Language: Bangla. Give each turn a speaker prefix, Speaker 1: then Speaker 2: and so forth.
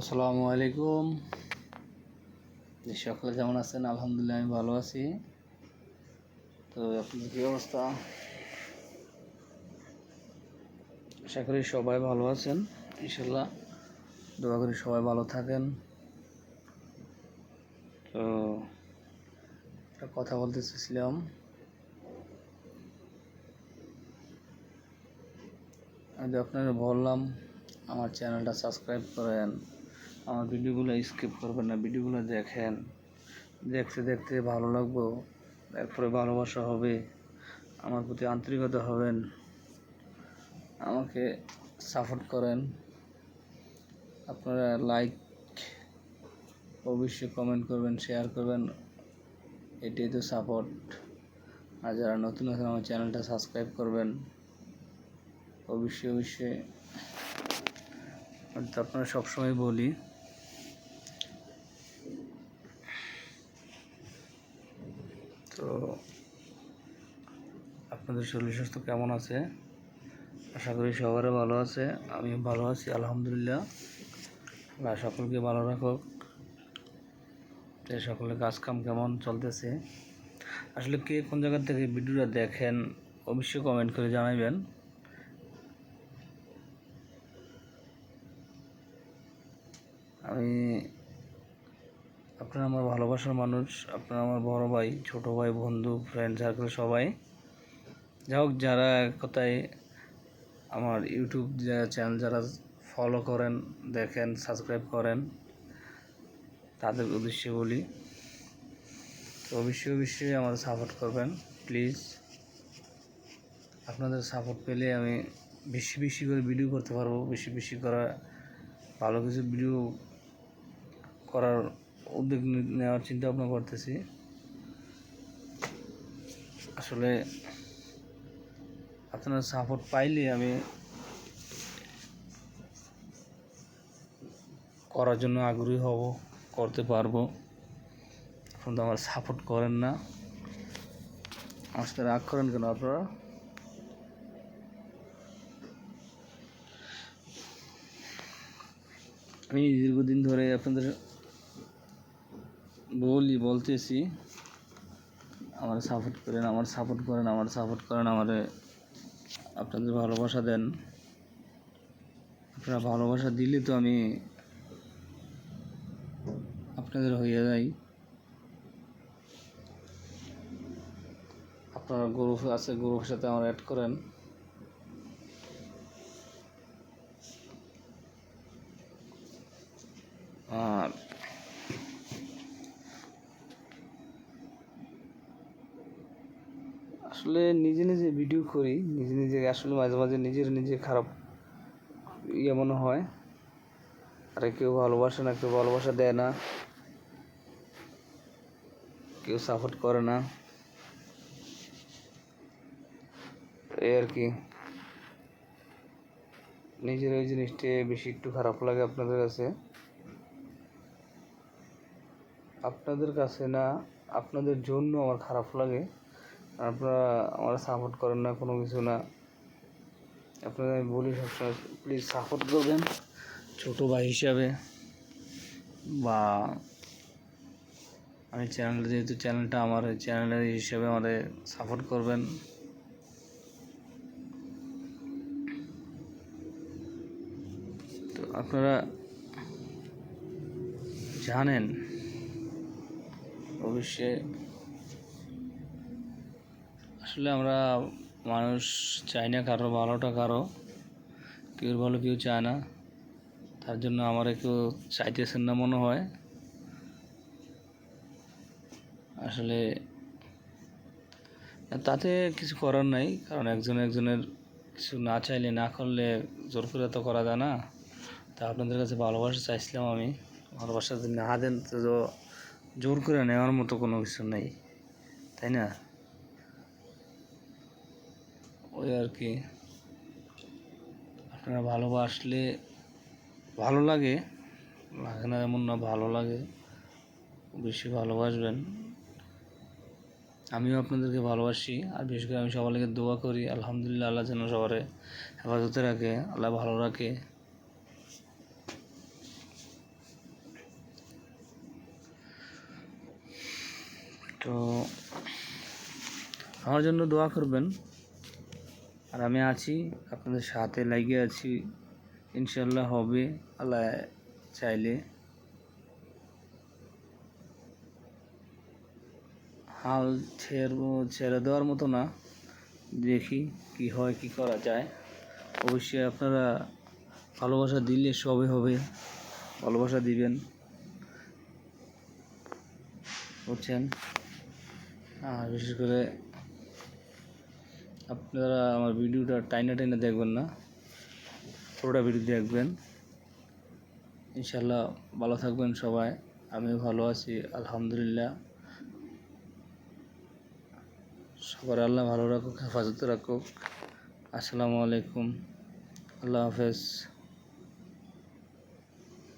Speaker 1: আসসালামু আলাইকুম। সকলে কেমন আছেন? আলহামদুলিল্লাহ, আমি ভালো আছি। তো আপনাদের কী অবস্থা? আশা করি সবাই ভালো আছেন। ইনশাল্লাহ দোয়া করি সবাই ভালো থাকেন। তো একটা কথা বলতে চেয়েছিলাম আমি আপনারা বললাম, আমার চ্যানেলটা সাবস্ক্রাইব করেন। আমার ভিডিওগুলো স্কিপ করবেন না, ভিডিওগুলো দেখেন। দেখতে দেখতে ভালো লাগবো, এরপরে ভালোবাসা হবে, আমার প্রতি আন্তরিকতা হবেন, আমাকে সাপোর্ট করেন। আপনারা লাইক অবশ্যই কমেন্ট করবেন শেয়ার করবেন, এটাই তো সাপোর্ট আর যারা নতুন আছেন, আমার চ্যানেলটা সাবস্ক্রাইব করবেন, অবশ্যই অবশ্যই। আপনারা সবসময় বলি তো আপনাদের শরীর স্বাস্থ্য কেমন আছে? আশা করি সবারও ভালো আছে আমি ভালো আছি, আলহামদুলিল্লাহ। আল্লাহ সকলকে ভালো রাখুক। সকলে কাজ কাম কেমন চলতেছে। আসলে কে কোন জায়গা থেকে ভিডিওটা দেখেন, অবশ্যই কমেন্ট করে জানাবেন আমি, আপনারা আমার ভালোবাসার মানুষ, আপনারা আমার বড় ভাই, ছোট ভাই, বন্ধু ফ্রেন্ড সার্কেল সবাই। যাই হোক যারা এক কথায় আমার ইউটিউব চ্যানেল যারা ফলো করেন, দেখেন সাবস্ক্রাইব করেন, তাদের উদ্দেশ্যে বলি, তো অবশ্যই অবশ্যই আমাদের সাপোর্ট করবেন প্লিজ আপনাদের সাপোর্ট পেলে আমি বেশি বেশি করে ভিডিও করতে পারব, বেশি বেশি করা ভালো কিছু ভিডিও করার উদ্যোগ নেওয়ার চিন্তা ভাবনা করতেছি। আসলে আপনার সাপোর্ট পাইলে আমি করার জন্য আগ্রহী হব, করতে পারব। এখন তো আমার সাপোর্ট করেন না। আমার সাথে রাগ করেন কেন আপনারা? আমি দীর্ঘদিন ধরে আপনাদের বলি, বলতেছি, আমার সাপোর্ট করেন, আমার সাপোর্ট করেন, আমার সাপোর্ট করেন, আমারে আপনাদের ভালোবাসা দেন। আপনারা ভালোবাসা দিলে তো আমি আপনাদের হয়ে যাই। আপনার গ্রুপ আছে গ্রুপের সাথে আমার অ্যাড করেন। আর আসলে নিজে নিজে ভিডিও করি, নিজে নিজে আসলে মাঝে মাঝে নিজের নিজে খারাপ ইয়ে মনে হয়। আরে কেউ ভালোবাসে না, কেউ ভালোবাসা দেয় না, কেউ সাপোর্ট করে না। এই আর কি। নিজের ওই জিনিসটা বেশি একটু খারাপ লাগে আপনাদের কাছে। আপনাদের কাছে না, আপনাদের জন্য আমার খারাপ লাগে। আপনারা আমার সাপোর্ট করেন না, কোনো কিছু না। আপনাদের আমি বলি সবসময় প্লিজ সাপোর্ট করবেন। ছোটো ভাই হিসাবে বা আমি চ্যানেল যেহেতু চ্যানেলটা আমার চ্যানেলের হিসেবে আমাদের সাপোর্ট করবেন। তো আপনারা জানেন, অবশ্যই আসলে আমরা মানুষ চাই না কারও ভালোটা কারও, কেউ ভালো কেউ চায় না। তার জন্য আমার কেউ চাইতেছেন না মনে হয়। আসলে তাতে কিছু করার নাই, কারণ একজন একজনের কিছু না চাইলে, না করলে জোর করে তো করা যায় না। তা আপনাদের কাছে ভালোবাসা চাইছিলাম আমি। ভালোবাসা যদি না দেন, তো জোর করে নেওয়ার মতো কোনো কিছু নেই। তাই না? ওই আর কি। আপনারা ভালোবাসলে ভালো লাগে লাগে না এমন না ভালো লাগে, বেশি ভালোবাসবেন। আমিও আপনাদেরকে ভালোবাসি, আর বিশেষ করে আমি সবাইকে দোয়া করি, আলহামদুলিল্লাহ আল্লাহ যেন সবারে হেফাজতে রাখে, আল্লাহ ভালো রাখে। তো, আমার জন্য দোয়া করবেন। আর আমি আছি, আপনাদের সাথে লাগিয়ে আছি। ইনশাল্লাহ হবে, আল্লাহ চাইলে। হাল ছেড়ব, ছেড়ে দেওয়ার মতো না। দেখি কি হয়, কি করা যায়। অবশ্যই আপনারা ভালোবাসা দিলে সবে হবে, ভালোবাসা দিবেন। বুঝছেন? আর বিশেষ করে আপনারা আমার ভিডিওটা টাইনা টাইনা দেখবেন না। পুরোটা ভিডিও দেখবেন। ইনশাল্লাহ ভালো থাকবেন সবাই। আমি ভালো আছি, আলহামদুলিল্লাহ। সবার আল্লাহ ভালো রাখুক, হেফাজতে রাখুক। আসসালামু আলাইকুম। আল্লাহ হাফেজ।